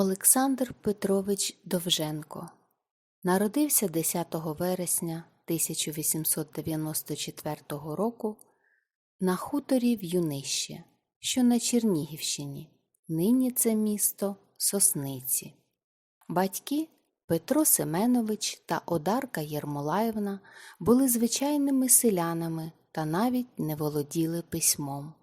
Олександр Петрович Довженко народився 10 вересня 1894 року на хуторі в Юнище, що на Чернігівщині. Нині це місто Сосниці. Батьки Петро Семенович та Одарка Єрмолаївна були звичайними селянами та навіть не володіли письмом.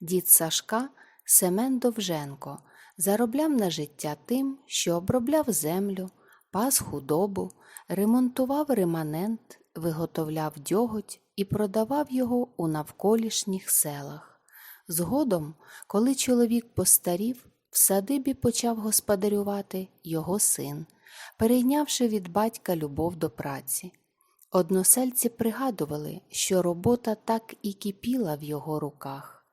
Дід Сашка Семен Довженко заробляв на життя тим, що обробляв землю, пас худобу, ремонтував реманент, виготовляв дьоготь і продавав його у навколишніх селах. Згодом, коли чоловік постарів, в садибі почав господарювати його син, перейнявши від батька любов до праці. Односельці пригадували, що робота так і кипіла в його руках.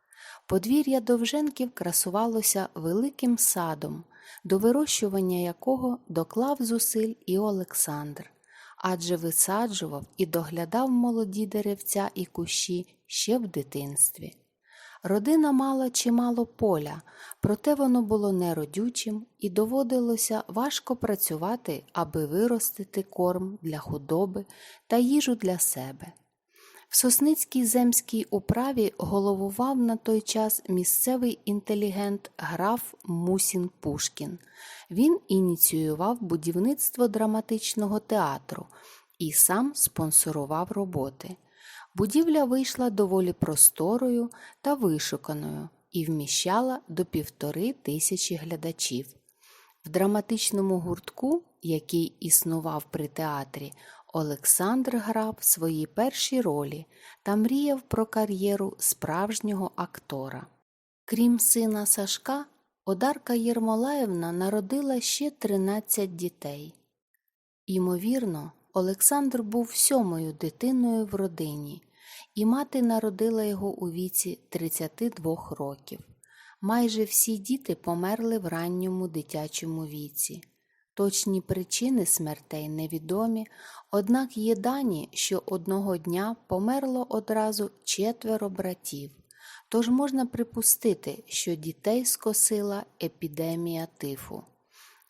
Подвір'я Довженків красувалося великим садом, до вирощування якого доклав зусиль і Олександр, адже висаджував і доглядав молоді деревця і кущі ще в дитинстві. Родина мала чимало поля, проте воно було неродючим і доводилося важко працювати, аби виростити корм для худоби та їжу для себе. В Сосницькій земській управі головував на той час місцевий інтелігент граф Мусін Пушкін. Він ініціював будівництво драматичного театру і сам спонсорував роботи. Будівля вийшла доволі просторою та вишуканою і вміщала до півтори тисячі глядачів. В драматичному гуртку, який існував при театрі, Олександр грав свої перші ролі та мріяв про кар'єру справжнього актора. Крім сина Сашка, Одарка Єрмолаївна народила ще 13 дітей. Ймовірно, Олександр був сьомою дитиною в родині, і мати народила його у віці 32 років. Майже всі діти померли в ранньому дитячому віці. Точні причини смертей невідомі, однак є дані, що одного дня померло одразу четверо братів, тож можна припустити, що дітей скосила епідемія тифу.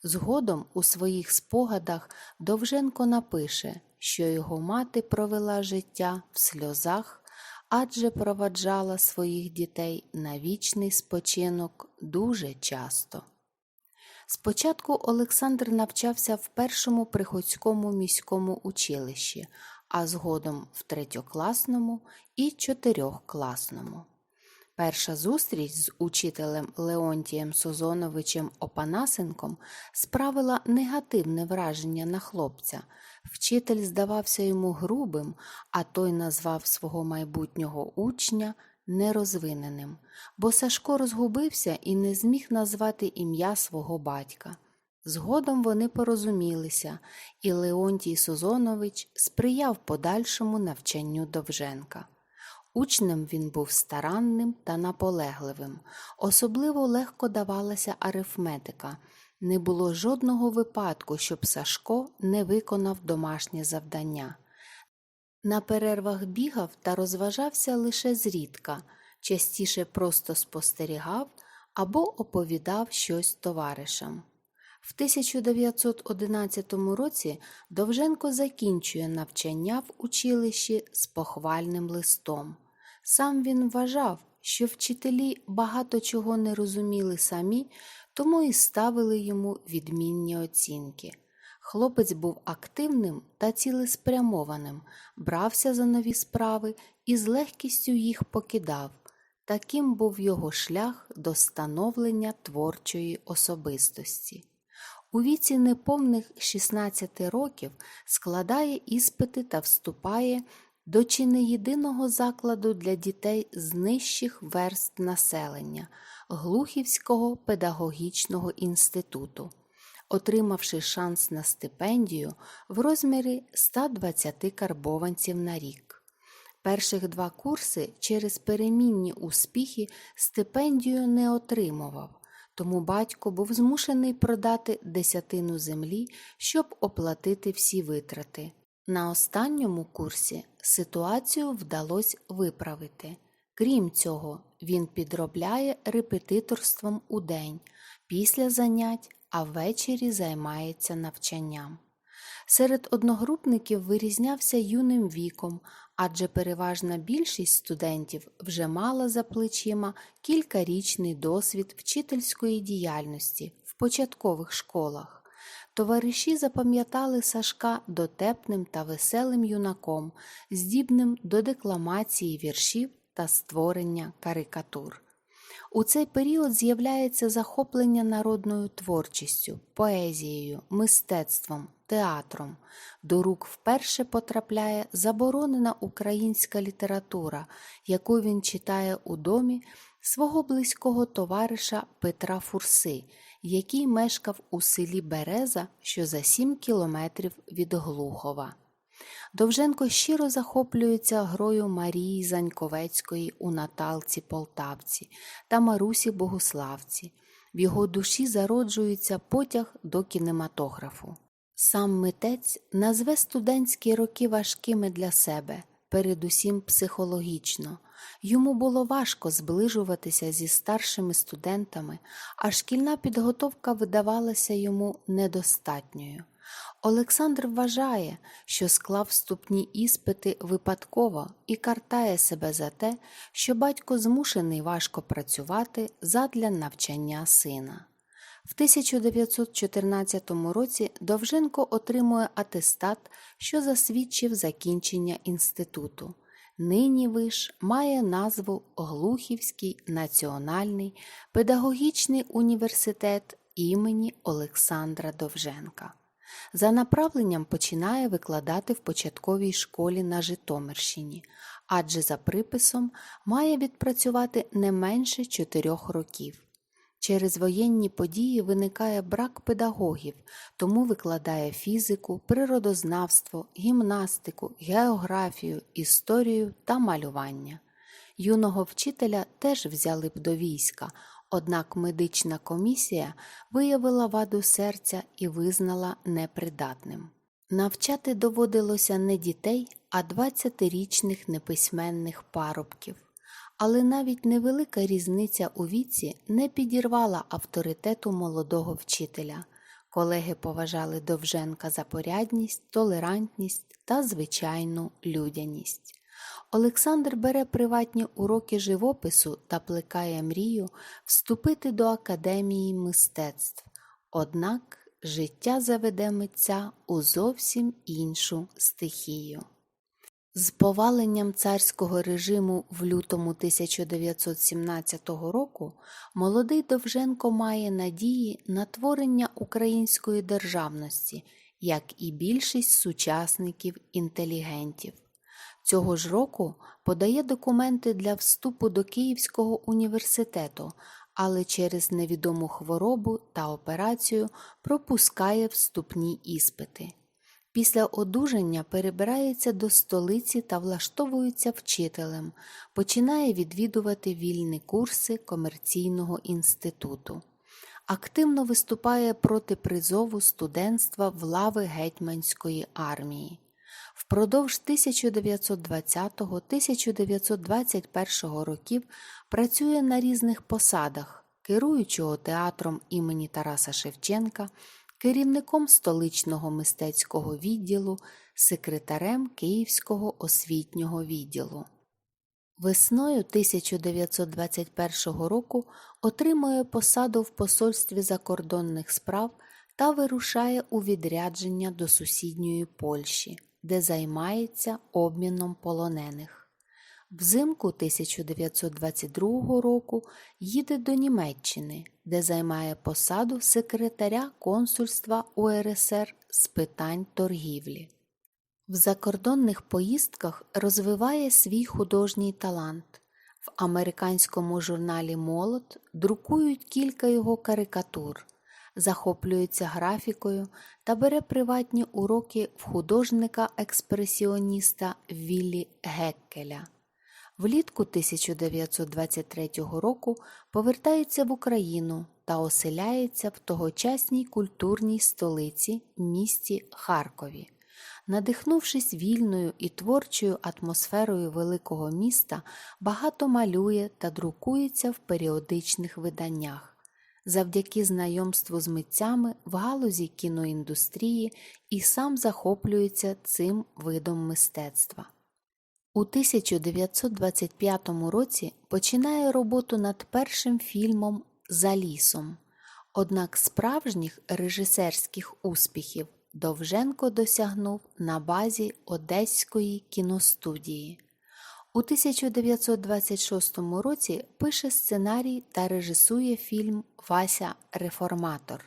Згодом у своїх спогадах Довженко напише, що його мати провела життя в сльозах, адже проваджала своїх дітей на вічний спочинок дуже часто. Спочатку Олександр навчався в першому приходському міському училищі, а згодом в третьокласному і чотирьохкласному. Перша зустріч з учителем Леонтієм Созоновичем Опанасенком справила негативне враження на хлопця. Вчитель здавався йому грубим, а той назвав свого майбутнього учня нерозвиненим, бо Сашко розгубився і не зміг назвати ім'я свого батька. Згодом вони порозумілися, і Леонтій Созонович сприяв подальшому навчанню Довженка. Учнем він був старанним та наполегливим, особливо легко давалася арифметика. Не було жодного випадку, щоб Сашко не виконав домашнє завдання. На перервах бігав та розважався лише зрідка, частіше просто спостерігав або оповідав щось товаришам. В 1911 році Довженко закінчує навчання в училищі з похвальним листом. Сам він вважав, що вчителі багато чого не розуміли самі, тому і ставили йому відмінні оцінки. Хлопець був активним та цілеспрямованим, брався за нові справи і з легкістю їх покидав. Таким був його шлях до становлення творчої особистості. У віці неповних 16 років складає іспити та вступає до чи не єдиного закладу для дітей з нижчих верст населення Глухівського педагогічного інституту отримавши шанс на стипендію в розмірі 120 карбованців на рік. Перших два курси через перемінні успіхи стипендію не отримував, тому батько був змушений продати десятину землі, щоб оплатити всі витрати. На останньому курсі ситуацію вдалося виправити. Крім цього, він підробляє репетиторством у день, після занять а ввечері займається навчанням. Серед одногрупників вирізнявся юним віком, адже переважна більшість студентів вже мала за плечима кількарічний досвід вчительської діяльності в початкових школах. Товариші запам'ятали Сашка дотепним та веселим юнаком, здібним до декламації віршів та створення карикатур. У цей період з'являється захоплення народною творчістю, поезією, мистецтвом, театром. До рук вперше потрапляє заборонена українська література, яку він читає у домі свого близького товариша Петра Фурси, який мешкав у селі Береза, що за сім кілометрів від Глухова. Довженко щиро захоплюється грою Марії Заньковецької у Наталці Полтавці та Марусі Богуславці. В його душі зароджується потяг до кінематографу. Сам митець назве студентські роки важкими для себе, передусім психологічно. Йому було важко зближуватися зі старшими студентами, а шкільна підготовка видавалася йому недостатньою. Олександр вважає, що склав вступні іспити випадково і картає себе за те, що батько змушений важко працювати задля навчання сина. В 1914 році Довженко отримує атестат, що засвідчив закінчення інституту. Нині виш має назву Глухівський національний педагогічний університет імені Олександра Довженка. За направленням починає викладати в початковій школі на Житомирщині, адже за приписом має відпрацювати не менше чотирьох років. Через воєнні події виникає брак педагогів, тому викладає фізику, природознавство, гімнастику, географію, історію та малювання. Юного вчителя теж взяли б до війська, однак медична комісія виявила ваду серця і визнала непридатним. Навчати доводилося не дітей, а 20-річних неписьменних парубків. Але навіть невелика різниця у віці не підірвала авторитету молодого вчителя. Колеги поважали Довженка за порядність, толерантність та звичайну людяність. Олександр бере приватні уроки живопису та плекає мрію вступити до Академії мистецтв. Однак життя заведе митця у зовсім іншу стихію. З поваленням царського режиму в лютому 1917 року молодий Довженко має надії на творення української державності, як і більшість сучасників інтелігентів. Цього ж року подає документи для вступу до Київського університету, але через невідому хворобу та операцію пропускає вступні іспити. Після одужання перебирається до столиці та влаштовується вчителем, починає відвідувати вільні курси комерційного інституту. Активно виступає проти призову студентства в лави гетьманської армії. Впродовж 1920-1921 років працює на різних посадах, керуючого театром імені Тараса Шевченка, керівником столичного мистецького відділу, секретарем Київського освітнього відділу. Весною 1921 року отримує посаду в Посольстві закордонних справ та вирушає у відрядження до сусідньої Польщі, де займається обміном полонених. Взимку 1922 року їде до Німеччини, де займає посаду секретаря консульства УРСР з питань торгівлі. В закордонних поїздках розвиває свій художній талант. В американському журналі Молот друкують кілька його карикатур, захоплюється графікою та бере приватні уроки в художника-експресіоніста Віллі Геккеля. Влітку 1923 року повертається в Україну та оселяється в тогочасній культурній столиці місті Харкові. Надихнувшись вільною і творчою атмосферою великого міста, багато малює та друкується в періодичних виданнях. Завдяки знайомству з митцями в галузі кіноіндустрії і сам захоплюється цим видом мистецтва. У 1925 році починає роботу над першим фільмом За лісом. Однак справжніх режисерських успіхів Довженко досягнув на базі Одеської кіностудії. У 1926 році пише сценарій та режисує фільм Вася Реформатор.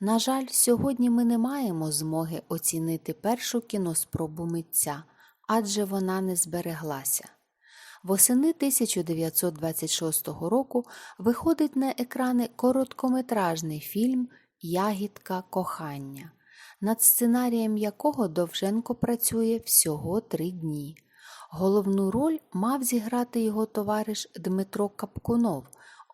На жаль, сьогодні ми не маємо змоги оцінити першу кіноспробу митця, адже вона не збереглася. Восени 1926 року виходить на екрани короткометражний фільм Ягідка кохання, над сценарієм якого Довженко працює всього три дні. Головну роль мав зіграти його товариш Дмитро Капкунов,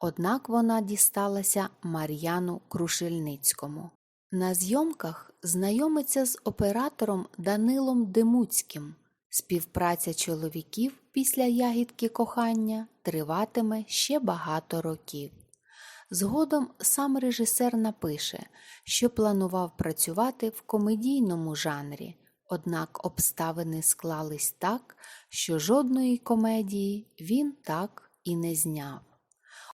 однак вона дісталася Мар'яну Крушельницькому. На зйомках знайомиться з оператором Данилом Демуцьким. Співпраця чоловіків після ягідки кохання триватиме ще багато років. Згодом сам режисер напише, що планував працювати в комедійному жанрі, однак обставини склались так, що жодної комедії він так і не зняв.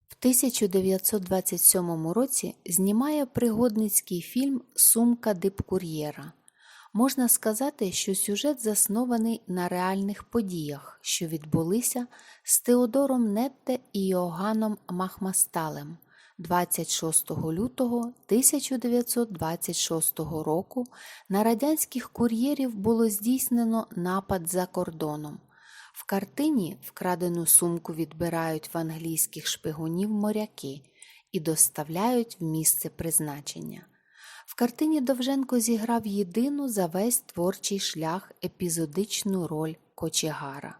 В 1927 році знімає пригодницький фільм Сумка дипкур'єра. Можна сказати, що сюжет заснований на реальних подіях, що відбулися з Теодором Нетте і Йоганном Махмасталем 26 лютого 1926 року на радянських кур'єрів було здійснено напад за кордоном. В картині вкрадену сумку відбирають в англійських шпигунів моряки і доставляють в місце призначення. В картині Довженко зіграв єдину за весь творчий шлях епізодичну роль кочегара.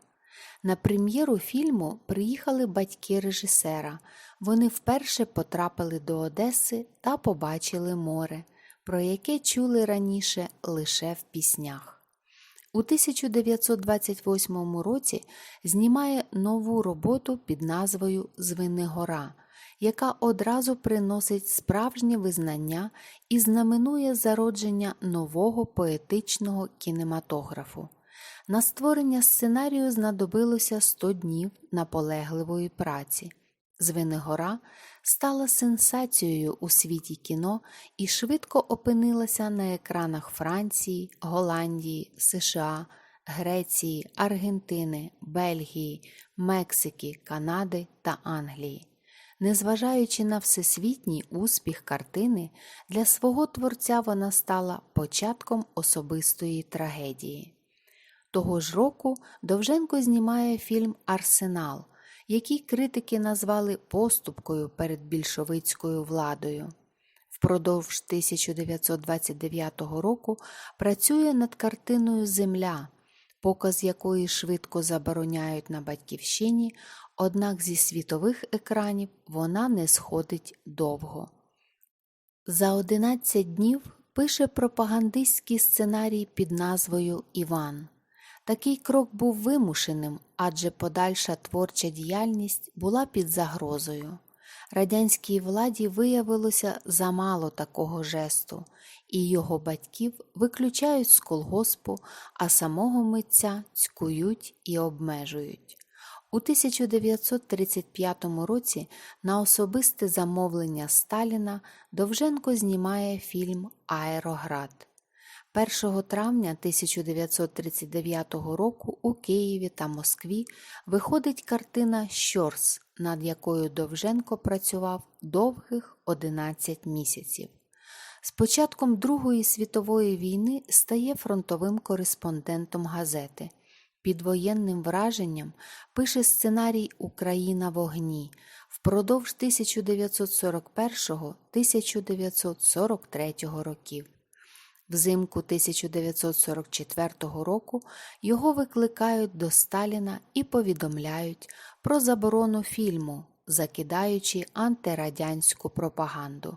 На прем'єру фільму приїхали батьки режисера. Вони вперше потрапили до Одеси та побачили море, про яке чули раніше лише в піснях. У 1928 році знімає нову роботу під назвою Звенигора, яка одразу приносить справжнє визнання і знаменує зародження нового поетичного кінематографу. На створення сценарію знадобилося 100 днів наполегливої праці. Звенигора стала сенсацією у світі кіно і швидко опинилася на екранах Франції, Голландії, США, Греції, Аргентини, Бельгії, Мексики, Канади та Англії. Незважаючи на всесвітній успіх картини, для свого творця вона стала початком особистої трагедії. Того ж року Довженко знімає фільм Арсенал, який критики назвали поступкою перед більшовицькою владою. Впродовж 1929 року працює над картиною Земля, показ якої швидко забороняють на батьківщині, однак зі світових екранів вона не сходить довго. За 11 днів пише пропагандистський сценарій під назвою Іван. Такий крок був вимушеним, адже подальша творча діяльність була під загрозою. Радянській владі виявилося замало такого жесту, і його батьків виключають з колгоспу, а самого митця цькують і обмежують. У 1935 році на особисте замовлення Сталіна Довженко знімає фільм Аероград. 1 травня 1939 року у Києві та Москві виходить картина Щорс, над якою Довженко працював довгих 11 місяців. З початком Другої світової війни стає фронтовим кореспондентом газети. Під воєнним враженням пише сценарій Україна в огні впродовж 1941-1943 років. Взимку 1944 року його викликають до Сталіна і повідомляють про заборону фільму, закидаючи антирадянську пропаганду.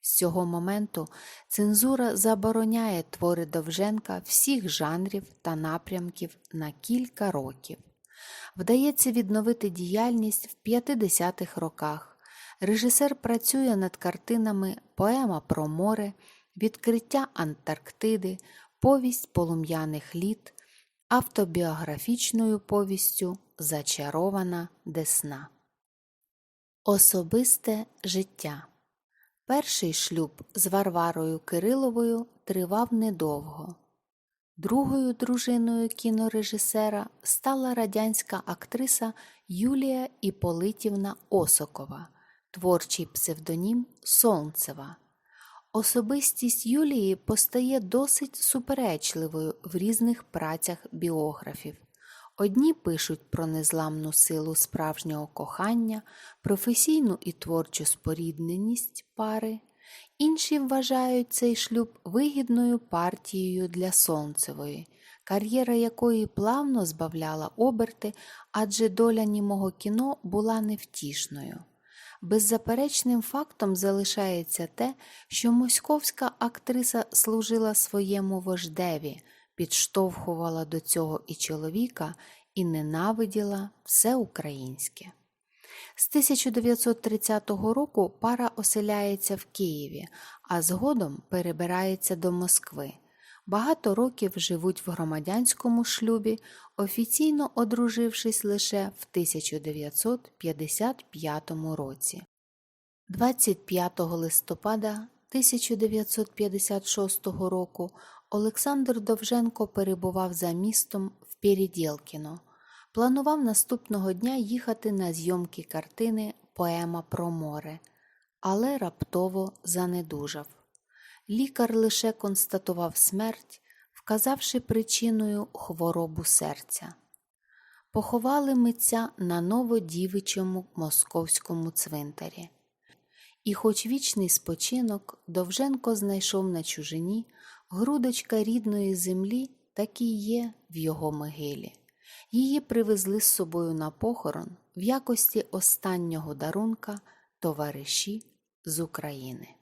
З цього моменту цензура забороняє твори Довженка всіх жанрів та напрямків на кілька років. Вдається відновити діяльність в 50-х роках. Режисер працює над картинами Поема про море, Відкриття Антарктиди, Повість полум'яних літ, автобіографічною повістю Зачарована Десна. Особисте життя. Перший шлюб з Варварою Кириловою тривав недовго. Другою дружиною кінорежисера стала радянська актриса Юлія Іполитівна Осокова, творчий псевдонім Сонцева. Особистість Юлії постає досить суперечливою в різних працях біографів. Одні пишуть про незламну силу справжнього кохання, професійну і творчу спорідненість пари, інші вважають цей шлюб вигідною партією для Сонцевої, кар'єра якої плавно збавляла оберти, адже доля німого кіно була невтішною. Беззаперечним фактом залишається те, що московська актриса служила своєму вождеві, підштовхувала до цього і чоловіка і ненавиділа все українське. З 1930 року пара оселяється в Києві, а згодом перебирається до Москви. Багато років живуть в громадянському шлюбі, офіційно одружившись лише в 1955 році. 25 листопада 1956 року Олександр Довженко перебував за містом в Передєлкіно. Планував наступного дня їхати на зйомки картини Поема про море, але раптово занедужав. Лікар лише констатував смерть, вказавши причиною хворобу серця. Поховали митця на новодівичому московському цвинтарі. І, хоч вічний спочинок Довженко знайшов на чужині, грудочка рідної землі так є в його могилі. Її привезли з собою на похорон в якості останнього дарунка товариші з України.